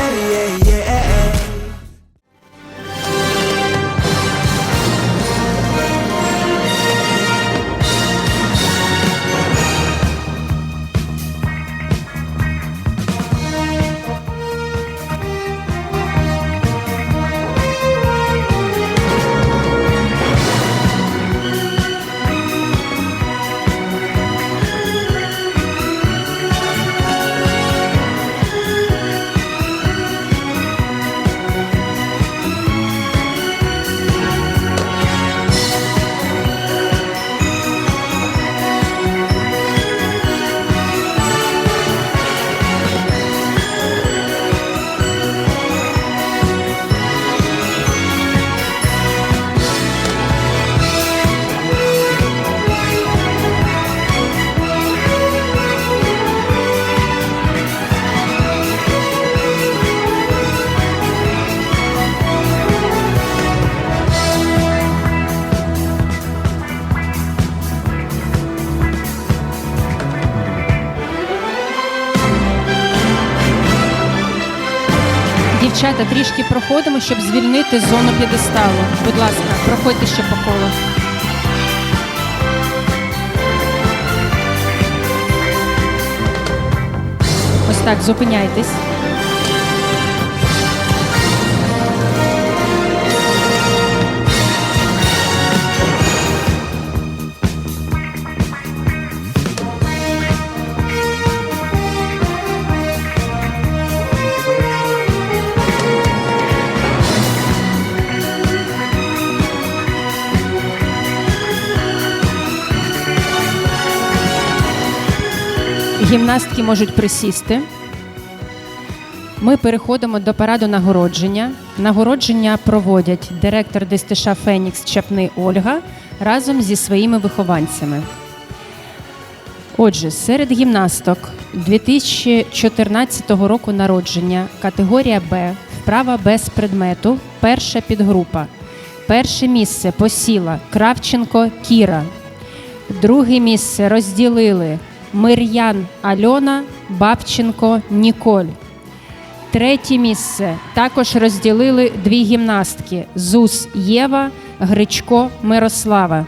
yeah, yeah. Дівчата, трішки проходимо, щоб звільнити зону п'єдесталу. Будь ласка, проходьте ще по колу. Ось так, зупиняйтесь. Гімнастки можуть присісти. Ми переходимо до параду нагородження. Нагородження проводять директор ДСТШ Фенікс Чапний Ольга разом зі своїми вихованцями. Отже, серед гімнасток 2014 року народження, категорія Б, вправа без предмету, перша підгрупа. Перше місце посіла Кравченко Кіра. Друге місце розділили Мир'ян Альона, Бабченко Ніколь. Третє місце також розділили дві гімнастки: Зус Єва, Гречко Мирослава.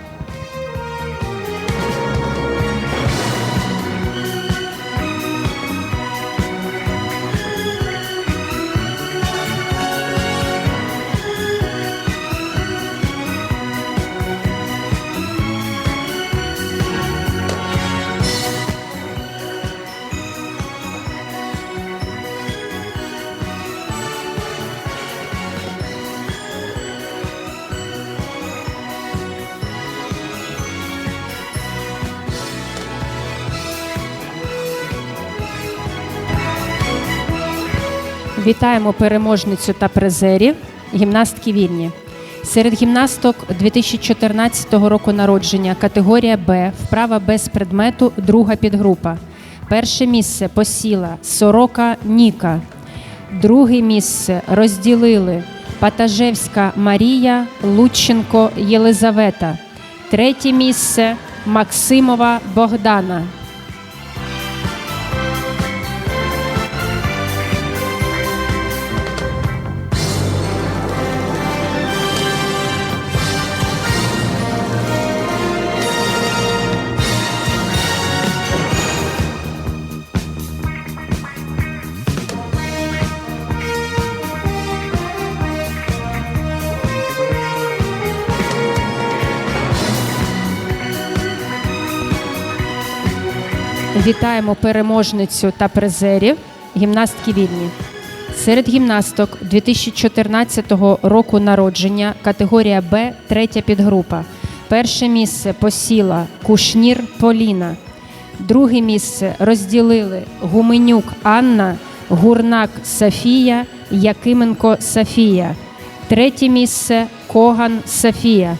Вітаємо переможницю та призерів, гімнастки вільні. Серед гімнасток 2014 року народження категорія Б, вправа без предмету, друга підгрупа. Перше місце посіла Сорока Ніка. Друге місце розділили Патажевська Марія, Лученко Єлизавета. Третє місце Максимова Богдана. Вітаємо переможницю та призерів гімнастки вільні. Серед гімнасток 2014 року народження категорія Б, третя підгрупа. Перше місце посіла Кушнір Поліна. Друге місце розділили Гуменюк Анна, Гурнак Софія, Якименко Софія. Третє місце Коган Софія.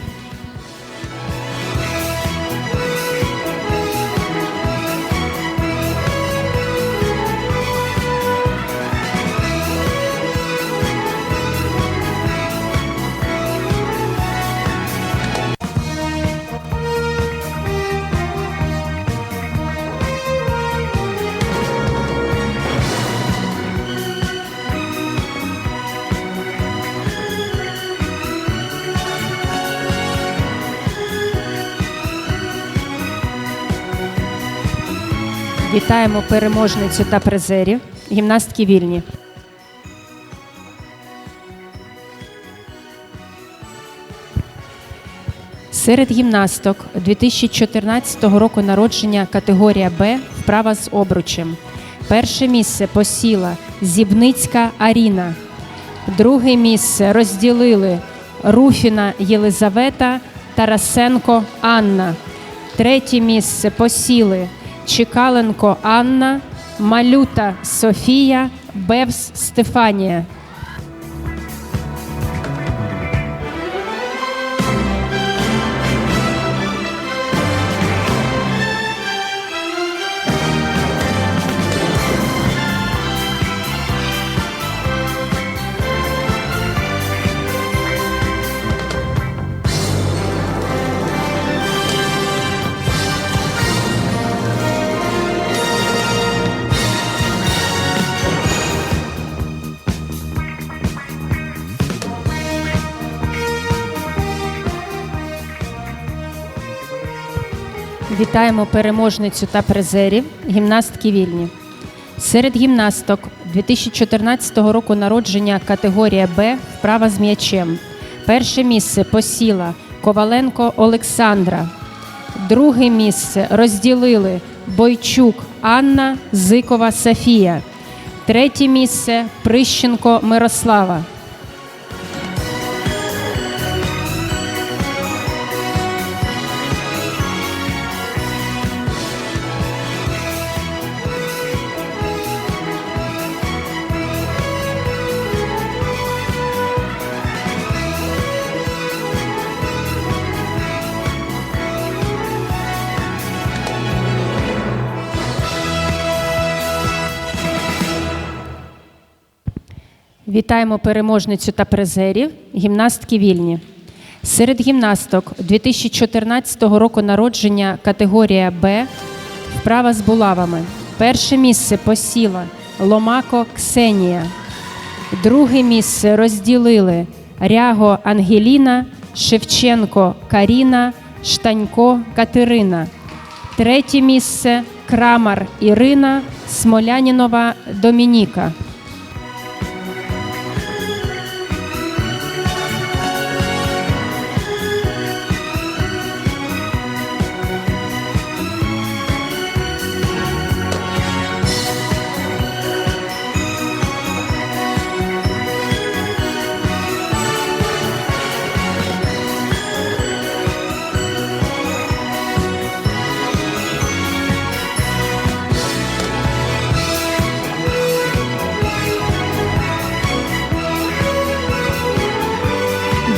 Вітаємо переможницю та призерів. Гімнастки вільні. Серед гімнасток 2014 року народження категорія Б вправа з обручем. Перше місце посіла Зібницька Аріна. Друге місце розділили Руфіна Єлизавета Тарасенко Анна. Третє місце посіли Чекаленко Анна, Малюта Софія, Бевс Стефанія. Вітаємо переможницю та призерів. Гімнастки вільні. Серед гімнасток 2014 року народження категорія Б вправа з м'ячем. Перше місце посіла Коваленко Олександра. Друге місце розділили Бойчук Анна, Зикова Софія. Третє місце Прищенко Мирослава. Вітаємо переможницю та призерів. Гімнастки вільні. Серед гімнасток 2014 року народження категорія Б вправа з булавами. Перше місце посіла Ломако Ксенія. Друге місце розділили Ряго Ангеліна, Шевченко Каріна, Штанько Катерина. Третє місце Крамар Ірина, Смолянінова Домініка.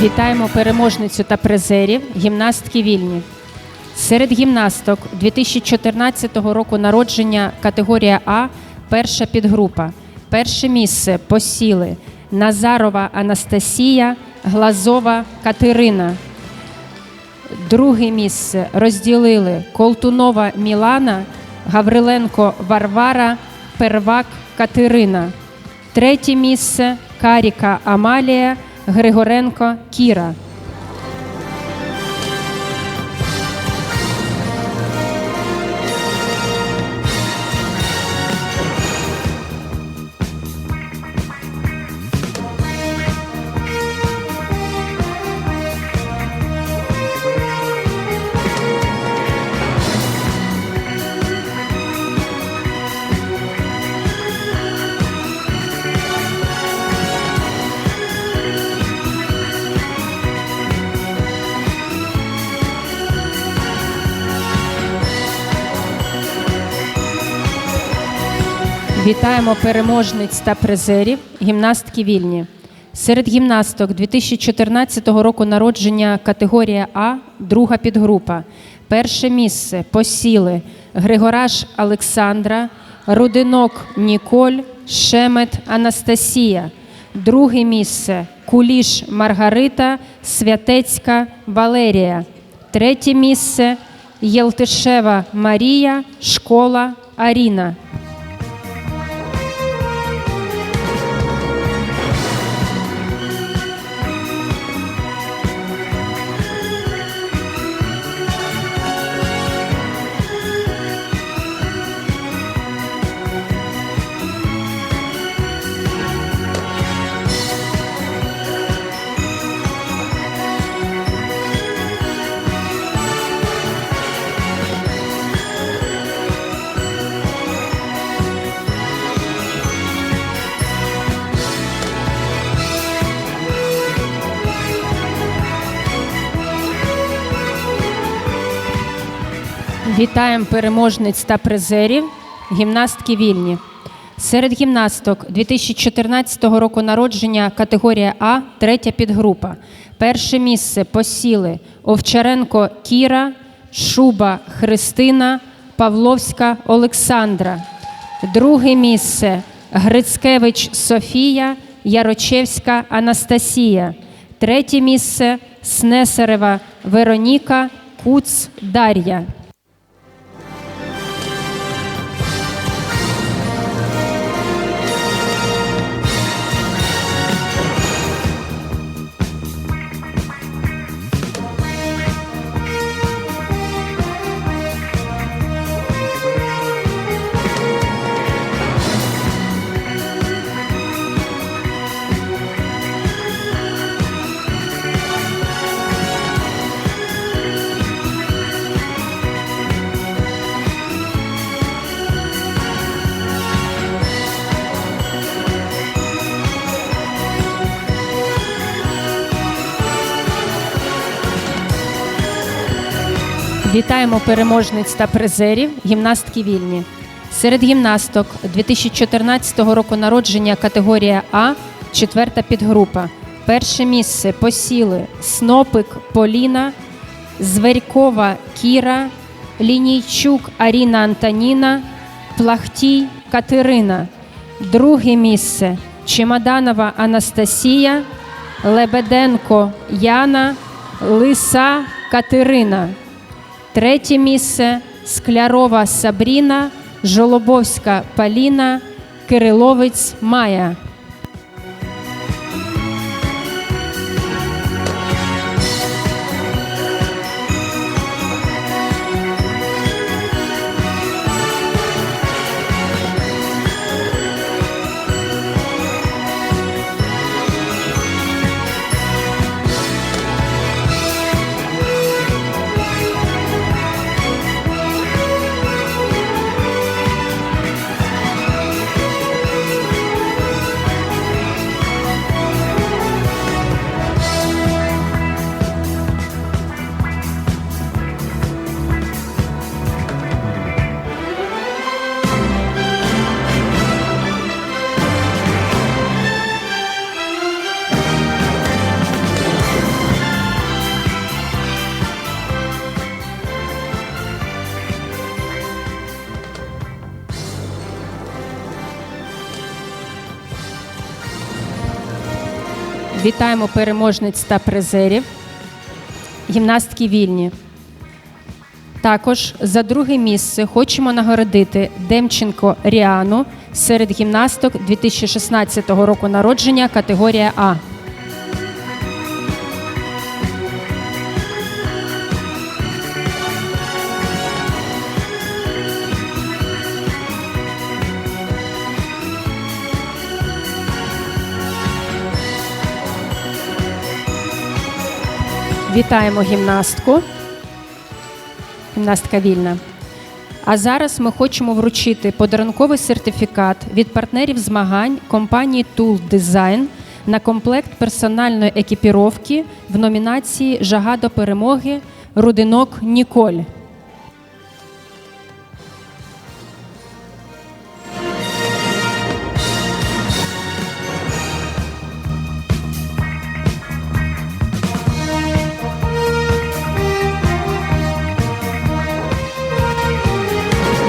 Вітаємо переможницю та призерів. Гімнастки вільні. Серед гімнасток 2014 року народження категорія А перша підгрупа. Перше місце посіли Назарова Анастасія, Глазова Катерина. Друге місце розділили Колтунова Мілана, Гавриленко Варвара, Первак Катерина. Третє місце Каріка Амалія, Григоренко Кіра. Вітаємо переможниць та призерів. Гімнастки вільні. Серед гімнасток 2014 року народження категорія А, друга підгрупа. Перше місце посіли Григораш Олександра, Рудинок Ніколь, Шемет Анастасія. Друге місце Куліш Маргарита, Святецька Валерія. Третє місце Єлтишева Марія, Школа Аріна. Вітаємо переможниць та призерів, гімнастки вільні. Серед гімнасток 2014 року народження категорія А, третя підгрупа. Перше місце посіли Овчаренко Кіра, Шуба Христина, Павловська Олександра. Друге місце Грицькевич Софія, Ярочевська Анастасія. Третє місце Снесарева Вероніка, Куц Дар'я. Вітаємо переможниць та призерів, гімнастки вільні. Серед гімнасток 2014 року народження категорія А, четверта підгрупа. Перше місце посіли Снопик Поліна, Зверькова Кіра, Лінійчук Аріна Антоніна, Плахтій Катерина. Друге місце Чемоданова Анастасія, Лебеденко Яна, Лиса Катерина. Третє місце Склярова Сабріна, Жолобовська Паліна, Кириловець Майя. Вітаємо переможниць та призерів. Гімнастки вільні. Також за друге місце хочемо нагородити Демченко Ріану серед гімнасток 2016 року народження категорія А. Вітаємо гімнастку. Гімнастка вільна. А зараз ми хочемо вручити подарунковий сертифікат від партнерів змагань компанії Tool Design на комплект персональної екіпіровки в номінації Жага до перемоги Рудинок Ніколь.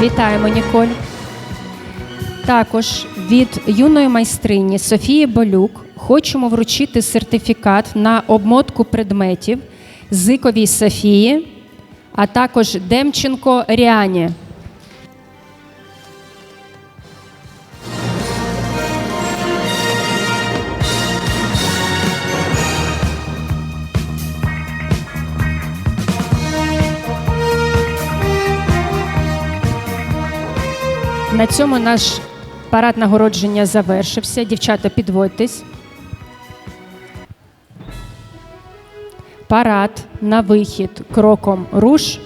Вітаємо, Ніколь. Також від юної майстрині Софії Болюк хочемо вручити сертифікат на обмотку предметів Зиковій Софії, а також Демченко Ріані. На цьому наш парад нагородження завершився. Дівчата, підводьтесь. Парад на вихід кроком руш